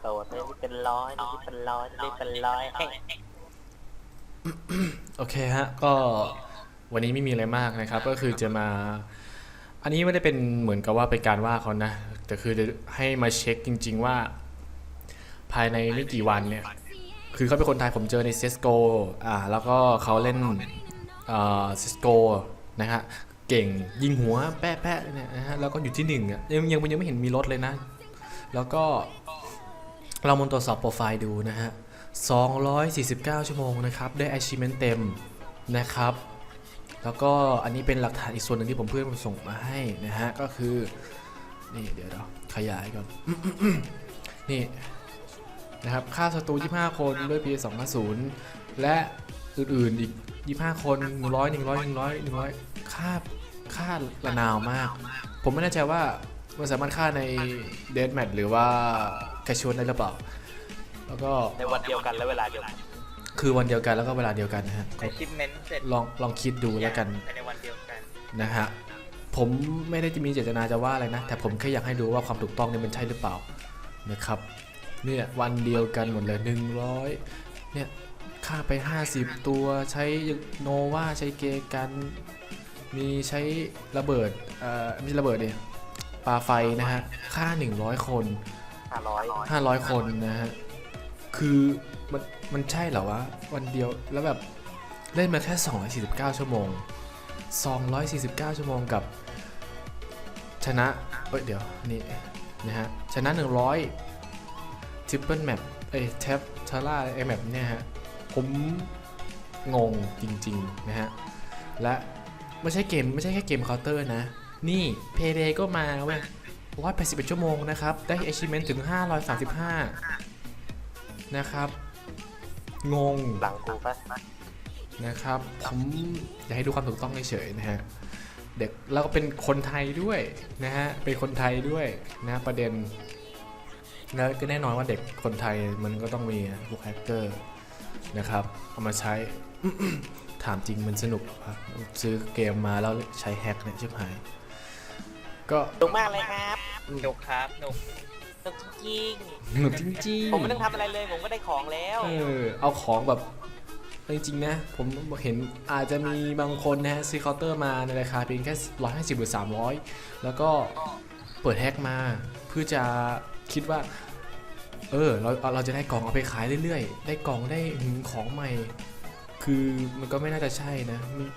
โสดไม่ได้เป็นร้อยไม่ได้เป็นร้อยไม่ได้เป็นร้อยเฮ้ยโอเคฮะ ก็วันนี้ไม่มีอะไรมากนะครับ ก็คือจะมา อันนี้ไม่ได้เป็นเหมือนกับว่าเป็นการว่าเขานะ แต่คือจะให้มาเช็คจริง ๆว่า ภายในไม่กี่วันเนี่ย คือเขาเป็นคนไทยผมเจอในเซสโกอ่า แล้วก็เขาเล่นเอ่อเซสโกนะฮะ เก่งยิงหัวแป๊ะๆเนี่ยนะฮะ แล้วก็อยู่ที่หนึ่งอะยังยังยังไม่เห็นมีรถเลยนะ แล้วก็ เรามาตรวจสอบโปรไฟล์ดูนะฮะ 249 ชั่วโมงนะครับ ได้ achievement เต็มนะครับ แล้วก็อันนี้เป็นหลักฐานอีกส่วนหนึ่งที่ผมเพื่อนผมส่งมาให้นะฮะ ก็คือ นี่เดี๋ยวเราขยายก่อน นี่นะครับ ค่าศัตรู 25 คนด้วย p 250 และอื่นๆอีก 25 คน 100 100 100 100 ค่า ค่าระนาวมาก ผมไม่แน่ใจว่ามันสามารถค่าใน Dead Match หรือว่า Casual ได้หรือเปล่า แล้วก็ในวันเดียวกันและเวลาเดียวกันคือวันเดียวกันแล้วก็เวลาเดียวกันนะฮะก็ achievement เสร็จลองลองคิดดูแล้วกันภายในวันเดียวกันนะนะฮะผมไม่ได้จะมีเจตนาจะว่าอะไรนะ แต่ผมแค่อยากให้ดูว่าความถูกต้องเนี่ยมันใช่หรือเปล่านะครับเนี่ยวันเดียวกันหมดเลย100เนี่ยค่าไป 50 ตัวใช้โนวาใช้เกกัน มีใช้ระเบิดเอ่อไม่ใช่ระเบิดเนี่ยปาไฟนะฮะค่า 100 คน ห้าร้อยคนนะฮะ คือมันมันใช่เหรอวะ วันเดียวแล้วแบบเล่นมาแค่ 249 ชั่วโมง 249 ชั่วโมงกับ ชนะ เอ้ย เดี๋ยวนี่นะฮะ ชนะ 100 triple map เอ้ยแท็บชาร่าไอแมปเนี่ยฮะ ผมงงจริง ๆ นะฮะ และไม่ใช่เกม ไม่ใช่แค่เกมเคาน์เตอร์นะ นี่เพเดก็มาเว้ย 181 ชั่วโมงนะครับ ได้ achievement ถึง 535 นะครับ งง หลังกูปะนะครับ ผมอยากให้ดูความถูกต้องเฉยๆนะฮะ เด็กแล้วก็เป็นคนไทยด้วยนะฮะ เป็นคนไทยด้วยนะประเด็น แล้วก็แน่นอนว่าเด็กคนไทยมันก็ต้องมีพวกแฮกเกอร์นะครับ เอามาใช้ ถามจริงมันสนุกเหรอวะซื้อเกมมาแล้วใช้แฮกเนี่ยชิบหาย ก็ถูกมากเลยครับหนุกครับหนุกถูกจริงหนุกจริงๆผมไม่ต้องทำอะไรเลยผมก็ได้ของแล้วเออเอาของแบบจริงๆนะผมเห็นอาจจะมีบางคนนะฮะซื้อเคาน์เตอร์มาในราคาเพียงแค่150หรือ300แล้วก็เปิดแฮกมาเพื่อจะคิดว่า เออเราเราจะได้กล่องเอาไปขายเรื่อยๆ ได้กล่องได้หืมของใหม่ คือมันก็ไม่น่าจะใช่นะมัน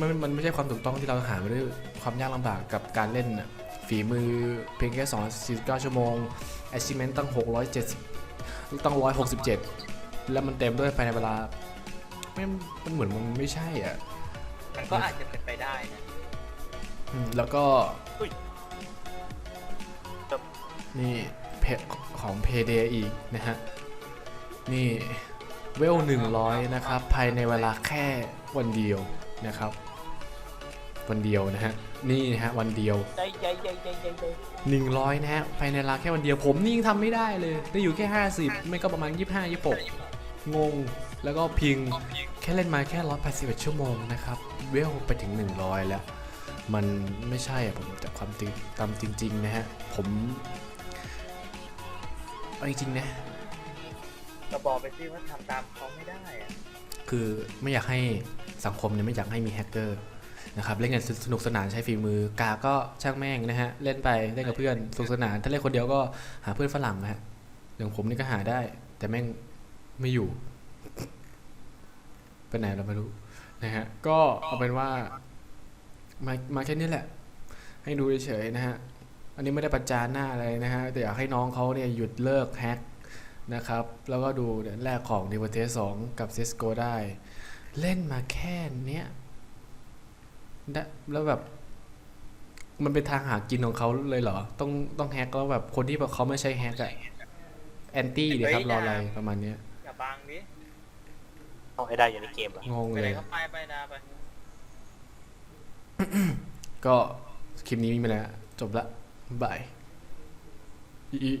มันมันไม่ใช่ความถูกต้องที่เราหามาด้วยความยากลำบากกับการเล่นน่ะ ฝีมือเพียงแค่249 ชั่วโมง achievement ตั้ง 670 ตั้ง 167 แล้วมันเต็มด้วยภายในเวลาไม่มันเหมือนมันไม่ใช่อะ มันก็อาจจะเป็นไปได้นะอืมแล้วก็อุ้ยนี่เพจของเพเดอีกนะฮะ นี่เวล100 นะครับ ภายในเวลาแค่วันเดียวนะครับ วันเดียวนะฮะนี่นะฮะวันเดียวใจใจใจใจใจใจ100นะฮะภายในเวลาแค่วันเดียวผมนี่ยังทำไม่ได้เลยได้อยู่แค่50ไม่ก็ประมาณ25 26งงแล้วก็พิงแค่เล่นมาแค่181ชั่วโมงนะครับเวลไปถึง100แล้ว มันไม่ใช่อะผมแต่ความจริงตามจริงๆนะฮะผมเอาจริงๆนะก็บอกไปสิว่าทำตามเขาไม่ได้อะคือไม่อยากให้สังคมเนี่ยไม่อยากให้มีแฮกเกอร์ นะครับเล่นกันสนุกสนานใช้ฝีมือกาก็ช่างแม่งนะฮะเล่นไปเล่นกับเพื่อนสนุกสนาน ถ้าเล่นคนเดียวก็หาเพื่อนฝรั่งนะฮะอย่างผมนี่ก็หาได้ แต่แม่งไม่อยู่ไปไหนเราไม่รู้นะฮะก็เอาเป็นว่ามามาแค่นี้แหละ ให้ดูเฉยๆนะฮะอันนี้ไม่ได้ประจานหน้าอะไรนะฮะแต่อยากให้น้องเขาเนี่ยหยุดเลิกแฮกนะครับ แล้วก็ดูเนี่ยแรกของ d e v o t e 2 กับ Cisco ได้ เล่นมาแค่เนี้ยได้ แล้วแบบ มันเป็นทางหากินของเขาเลยเหรอ ต้องต้องแฮกแล้วแบบคนที่แบบเขาไม่ใช่แฮกอะแอนตี้เลยครับรออะไรประมาณเนี้ยอย่าบังดิเอาให้ได้อยู่ในเกมเหรองงไปเลไหนย ก็ไปไปนะไป ก็คลิปนี้มีมาแล้ว จบละบายอีอี